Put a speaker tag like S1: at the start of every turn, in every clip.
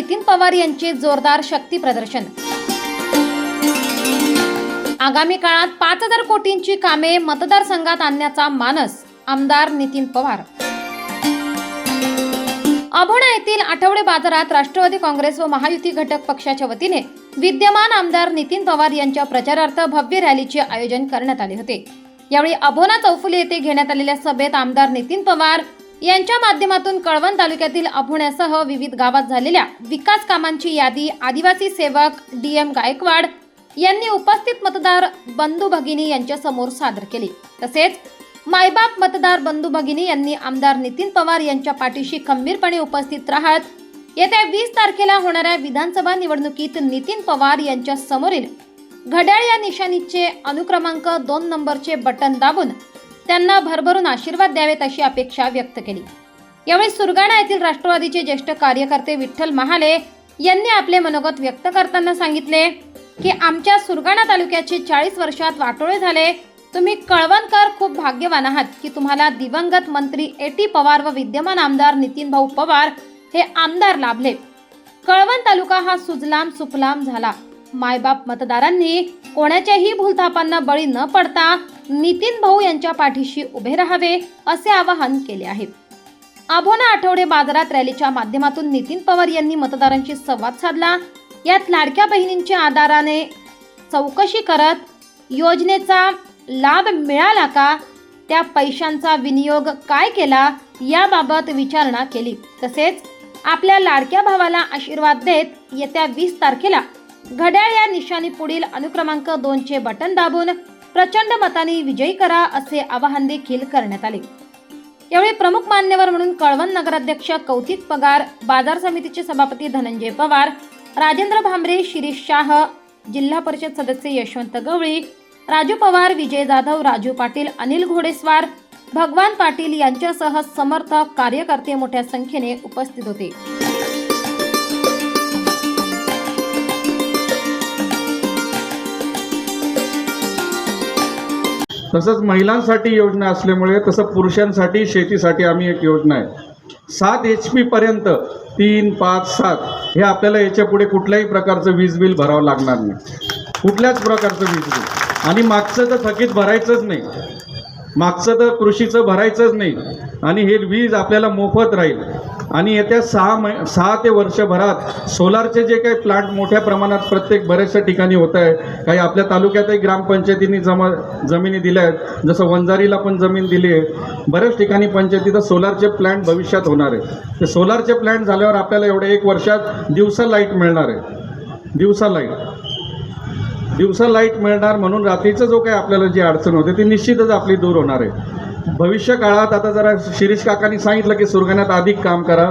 S1: नितीन पवार यांचे जोरदार शक्ती प्रदर्शन. आगामी काळात पाच हजार कोटींची कामे मतदारसंघात आणण्याचा मानस आमदार नितीन पवार. अभोणा येथील आठवडे बाजारात राष्ट्रवादी काँग्रेस व महायुती घटक पक्षाच्या वतीने विद्यमान आमदार नितीन पवार यांच्या प्रचारार्थ भव्य रॅलीचे आयोजन करण्यात आले होते. यावेळी अभोना चौफुली येथे घेण्यात आलेल्या सभेत आमदार नितीन पवार यांच्या माध्यमातून कळवण तालुक्यातील अभोण्यासह विविध गावात झालेल्या विकास कामांची यादी आदिवासी सेवक डी एम गायकवाड यांनी उपस्थित मतदार बंधू भगिनी यांच्या समोर सादर केली. तसेच मायबाप मतदार बंधू भगिनी यांनी आमदार नितीन पवार यांच्या पाठीशी खंबीरपणे उपस्थित राहत येत्या वीस तारखेला होणाऱ्या विधानसभा निवडणुकीत नितीन पवार यांच्या समोरील घड्याळ या निशाणीचे अनुक्रमांक दोन नंबरचे बटन दाबून त्यांना भरभरून आशीर्वाद द्यावेत अशी अपेक्षा व्यक्त केली. यावेळी सुरगाणा येथील राष्ट्रवादीचे ज्येष्ठ कार्यकर्ते विठ्ठल महाले यांनी आपले मनोगत व्यक्त करताना सांगितले की आमच्या सुरगाणा तालुक्याचे चाळीस वर्षात वाटोळे झाले. तुम्ही कळवणकर खूप भाग्यवान आहात की तुम्हाला दिवंगत मंत्री ए. टी. पवार व विद्यमान आमदार नितीन भाऊ पवार हे आमदार लाभले. कळवण तालुका हा सुजलाम सुफलाम झाला. मायबाप मतदारांनी कोणाच्याही भूलथापांना बळी न पडता नितीन भाऊ यांच्या पाठीशी उभे राहावे असे आवाहन केले आहे. आभोना आठवडे बाजारात रॅलीच्या माध्यमातून नितीन पवार यांनी मतदारांशी संवाद साधला. यात लाडक्या बहिणींच्या आधाराने चौकशी करत योजनेचा लाभ मिळाला का? त्या पैशांचा विनियोग काय केला? याबाबत विचारणा केली. तसेच आपल्या लाडक्या भावाला आशीर्वाद देत येत्या वीस तारखेला घड्याळ या निशाणी पुढील अनुक्रमांक दोनचे बटन दाबून प्रचंड मताने विजयी करा असे आवाहन देखील करण्यात आले. यावेळी प्रमुख मान्यवर म्हणून कळवण नगराध्यक्ष कौतिक पगार बाजार समितीचे सभापती धनंजय पवार राजेंद्र भांबरे शिरीष शाह जिल्हा परिषद सदस्य यशवंत गवळी राजू पवार विजय जाधव राजू पाटील अनिल घोडेस्वार भगवान पाटील यांच्यासह समर्थक कार्यकर्ते मोठ्या संख्येने उपस्थित होते.
S2: तसंच महिलांसाठी योजना असल्यामुळे तसं पुरुषांसाठी शेतीसाठी आम्ही एक योजना आहे. सात एच पीपर्यंत तीन पाच सात हे आपल्याला याच्यापुढे कुठल्याही प्रकारचं वीज बिल भरावं लागणार नाही. कुठल्याच प्रकारचं वीज बिल. आणि मागचं तर थकीत भरायचंच नाही. मागचं तर कृषीचं भरायचंच नाही. आणि हे वीज आपल्याला मोफत राहील. आणि येत्या सहा मै सहा ते वर्षभरात सोलारचे जे काही प्लांट मोठ्या प्रमाणात प्रत्येक बऱ्याचशा ठिकाणी होत आहे काही आपल्या तालुक्यातही ग्रामपंचायतींनी जमा जमिनी दिल्या आहेत. जसं वंजारीला पण जमीन दिली आहे. बऱ्याच ठिकाणी पंचायतीचं सोलारचे प्लांट भविष्यात होणार आहे. ते सोलारचे प्लांट झाल्यावर आपल्याला एवढ्या एक वर्षात दिवसा लाइट मिळणार आहे. दिवसा लाइट. दिवसा लाइट मिळणार म्हणून रात्रीचं जो काही आपल्याला जी अडचण होते ती निश्चितच आपली दूर होणार आहे. भविष्य काळात आता जरा शिरीष काकांनी सांगितलं की सुरगाण्यात अधिक काम करा.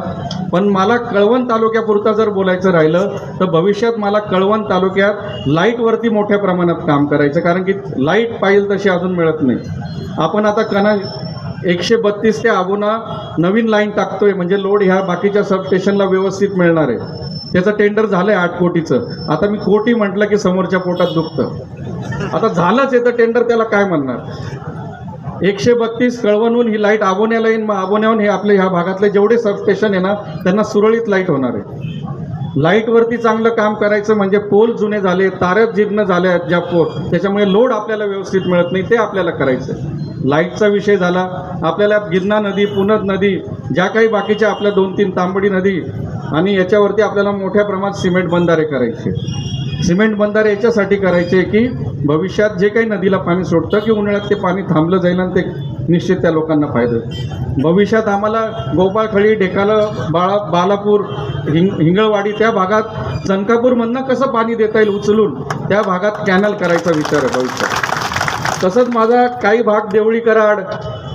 S2: पण मला कळवण तालुक्यापुरता जर बोलायचं राहिलं तर भविष्यात मला कळवण तालुक्यात लाईटवरती मोठ्या प्रमाणात काम करायचं कारण की लाइट पाहिजे तशी अजून मिळत नाही. आपण आता कना एकशे बत्तीस ते आबोना नवीन लाईन टाकतोय म्हणजे लोड ह्या बाकीच्या सबस्टेशनला व्यवस्थित मिळणार आहे. त्याचं टेंडर झालं आहे आठ कोटीचं. आता मी कोटी म्हटलं की समोरच्या पोटात दुखतं. आता झालंच आहे तर टेंडर त्याला काय म्हणणार? एकशे बत्तीस कळवणहून ही लाइट आबोण्याला येईन. मग आबोण्याहून हे आपले ह्या भागातले जेवढे सबस्टेशन आहे ना त्यांना सुरळीत लाइट होणार आहे. लाईटवरती चांगलं काम करायचं म्हणजे पोल जुने झाले तारच जीर्ण झाल्या आहेत ज्या पोल त्याच्यामुळे लोड आपल्याला व्यवस्थित मिळत नाही ते आपल्याला करायचं आहे लाईटचा विषय झाला. आपल्याला गिरणा नदी पुनद नदी ज्या काही बाकीच्या आपल्या दोन तीन तांबडी नदी आणि याच्यावरती आपल्याला मोठ्या प्रमाणात सिमेंट बंधारे करायचे. सिमेंट बंधारे याच्यासाठी करायचे की भविष्यात जे काही नदीला पाणी सोडतं की उन्हाळ्यात ते पाणी थांबलं जाईल आणि ते निश्चित त्या लोकांना फायदा होईल. भविष्यात आम्हाला गोपाळखळी ढेकालं बाळा बालापूर हिंग हिंगळवाडी त्या भागात चनकापूरमधनं कसं पाणी देता येईल उचलून त्या भागात कॅनल करायचा विचार आहे भविष्यात तसंच माझा काही भाग देवळी कराड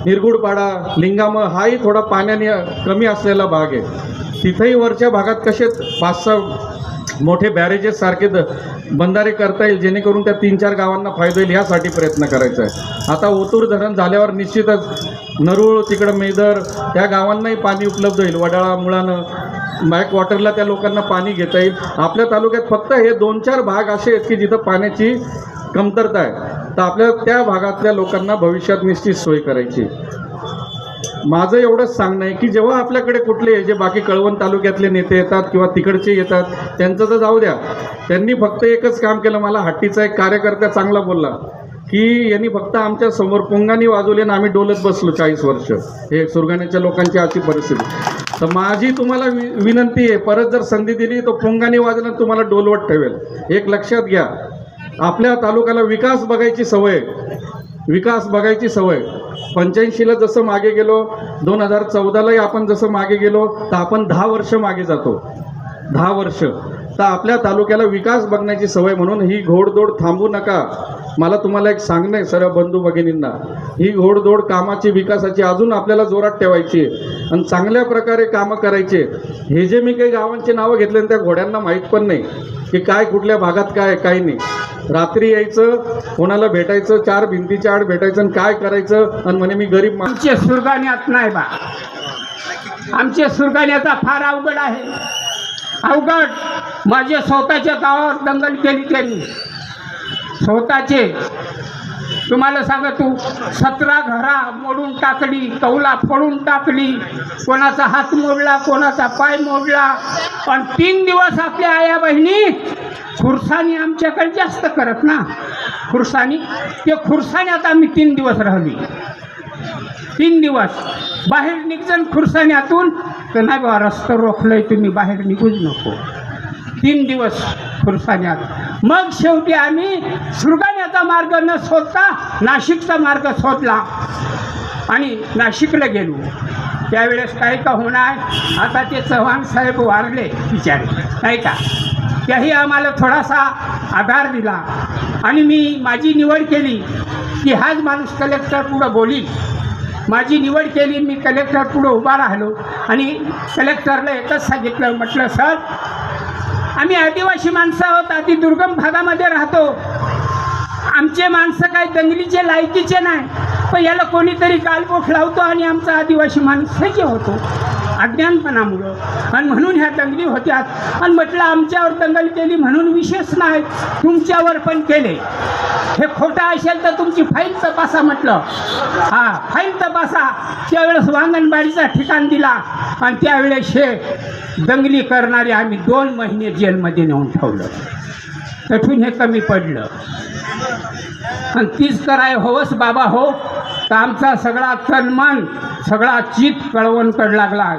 S2: निरगुडपाडा लिंगाम हाही थोडा पाण्याने कमी असलेला भाग आहे तिथेही वरच्या भागात कसे पाच सहा मोठे बॅरेजेस सारखे द बंधारे करता येईल जेणेकरून त्या तीन चार गावांना फायदा होईल ह्यासाठी प्रयत्न करायचा आहे. आता ओतूर धरण झाल्यावर निश्चितच नरूळ तिकडं मेदर त्या गावांनाही पाणी उपलब्ध होईल. वडाळा मुळानं बॅक वॉटरला त्या लोकांना पाणी घेता येईल. आपल्या तालुक्यात फक्त हे दोन चार भाग असे आहेत की जिथं पाण्याची कमतरता आहे. तर आपल्या त्या भागातल्या लोकांना भविष्यात निश्चित सोय करायची माझं एवढंच सांगणं आहे की जेव्हा आपल्याकडे कुठले जे बाकी कळवण तालुक्यातले नेते येतात किंवा तिकडचे येतात त्यांचं तर जाऊ द्या. त्यांनी फक्त एकच काम केलं मला हट्टीचा एक कार्यकर्ता चांगला बोलला की यांनी फक्त आमच्यासमोर पुंगानी वाजवले आणि आम्ही डोलत बसलो चाळीस वर्ष. हे सुरगाण्याच्या लोकांची अशी परिस्थिती. तर माझी तुम्हाला वि विनंती आहे परत जर संधी दिली तर पुंगानी वाजवणं तुम्हाला डोलवत ठेवेल. एक लक्षात घ्या. आपल्या तालुक्याला विकास बघायची सवय विकास बघायची सवय पंच्याऐंशीला जसं मागे गेलो दोन हजार चौदालाही आपण जसं मागे गेलो तर आपण दहा वर्ष मागे जातो. दहा वर्ष. तर आपल्या तालुक्याला विकास बघण्याची सवय म्हणून ही घोडदौड थांबू नका. मला तुम्हाला एक सांगणं आहे सर्व बंधू भगिनींना. ही घोडदौड कामाची विकासाची अजून आपल्याला जोरात ठेवायची आणि चांगल्या प्रकारे कामं करायचे हे जे मी काही गावांची नावं घेतले त्या घोड्यांना माहीत पण नाही की काय कुठल्या भागात काय काही काय नाही. रात्री यायचं कोणाला भेटायचं चार भिंतीच्या आड भेटायचं आणि काय करायचं आणि म्हणे मी गरीब मा
S3: आमचे सुरगाण्यात नाही बा. आमचे सुरगाण्याचा फार अवघड आहे. अवघड. माझ्या स्वतःच्या गावावर दंगल केली त्यांनी. स्वतःचे. तुम्हाला सांगतो सतरा घरा मोडून टाकली कौला फोडून टाकली कोणाचा हात मोडला कोणाचा पाय मोडला. पण तीन दिवस आपल्या आया बहिणी खुरसानी आमच्याकडे जास्त करत ना. खुरसानी ते खुरसाण्यात आम्ही तीन दिवस राहिली. तीन दिवस. बाहेर निघजन खुरसाण्यातून तर नाही बा रस्ता रोखलंय तुम्ही बाहेर निघूच नको. तीन दिवस खुरसाण्यात. मग शेवटी आम्ही सुरगाण्याचा मार्ग न शोधता नाशिकचा मार्ग शोधला आणि नाशिकला गेलो. त्यावेळेस काय का होणार? आता ते चव्हाण साहेब वारले बिचारे. नाही का? त्याही आम्हाला थोडासा आधार दिला. आणि मी माझी निवड केली. की हाच माणूस कलेक्टर पुढं बोलील. माझी निवड केली. मी कलेक्टर पुढं उभा राहिलो. आणि कलेक्टरला एकच सांगितलं. म्हटलं सर आम्ही आदिवासी माणसं आहोत अति दुर्गम भागामध्ये राहतो. आमचे माणसं काय दंगलीचे लायकीचे नाही. पण याला कोणीतरी गालबोट लावतो आणि आमचा आदिवासी माणूस होतो. अज्ञानपणामुळं. आणि म्हणून ह्या दंगली होत्यात आणि म्हटलं आमच्यावर दंगल केली म्हणून विशेष नाही तुमच्यावर पण केले. हे खोटं असेल तर तुमची फाईल तपासा म्हटलं. हा फाईल तपासा. त्यावेळेस वांगणबाडीचा ठिकाण दिला. आणि त्यावेळेस हे दंगली करणारे आम्ही दोन महिने जेलमध्ये नेऊन ठेवलं. तठून हे कमी पडलं. आणि तीच कराय होवस बाबा हो तर आमचा सगळा तन्मान सगळा चित कळवणकड लागला.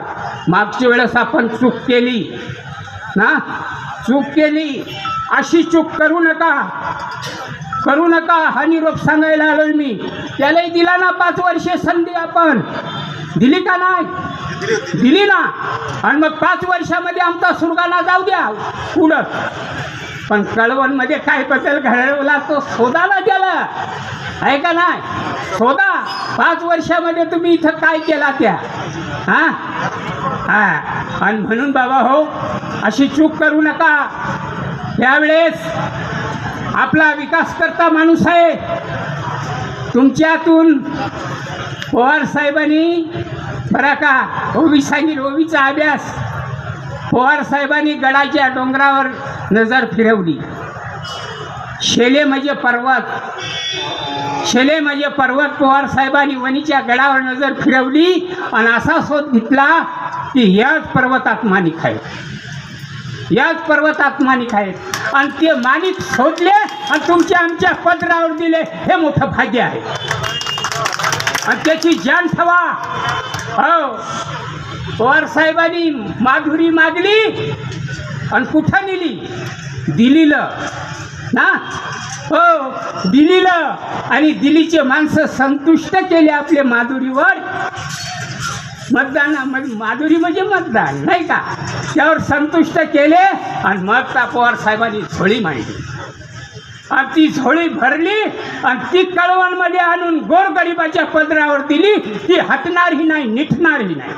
S3: मागच्या वेळेस आपण चूक केली. ना? चूक केली. अशी चूक करू नका. करू नका. हा निरोप सांगायला आलोय मी. त्यालाही दिला ना पाच वर्षे संधी आपण. दिली का नाही? दिली ना. आणि मग पाच वर्षामध्ये आमचा सुरगाला जाऊ द्या. पुढं. पण कळवणमध्ये काय बदल घडवला तो शोधाला गेला. आहे का नाही? शोधा. पाच वर्षामध्ये तुम्ही इथं काय केला त्या? हां? हां. आणि म्हणून बाबा हो अशी चूक करू नका. त्यावेळेस आपला विकास करता माणूस आहे. तुमच्यातून पवार साहेबांनी बरं का ओबी साहेब ओवीचा अभ्यास. पवार साहेबांनी गडाच्या डोंगरावर नजर फिरवली. शेले म्हणजे पर्वत. शेले म्हणजे पर्वत पवार साहेबांनी वणीच्या गडावर नजर फिरवली आणि असा शोध घेतला की याच पर्वतात माणिक आहेत याच पर्वतात माणिक आहेत आणि ते माणिक शोधले आणि तुमच्या आमच्या पदरावर दिले. हे मोठं भाग्य आहे. आणि त्याची जाण ठेवा. हो पवार साहेबांनी माधुरी मागली आणि कुठं नेली? दिलीलं ना? हो दिलीलं आणि दिल्लीचे माणसं संतुष्ट केले आपले माधुरीवर. मतदान म्हणजे माधुरी म्हणजे मतदान नाही का? त्यावर संतुष्ट केले आणि मग त्या पवार साहेबांनी झोळी मांडली. आणि ती झोळी भरली आणि ती कळवणमध्ये आणून गोरगरिबाच्या पदरावर दिली. ती हटणारही नाही निठणारही नाही.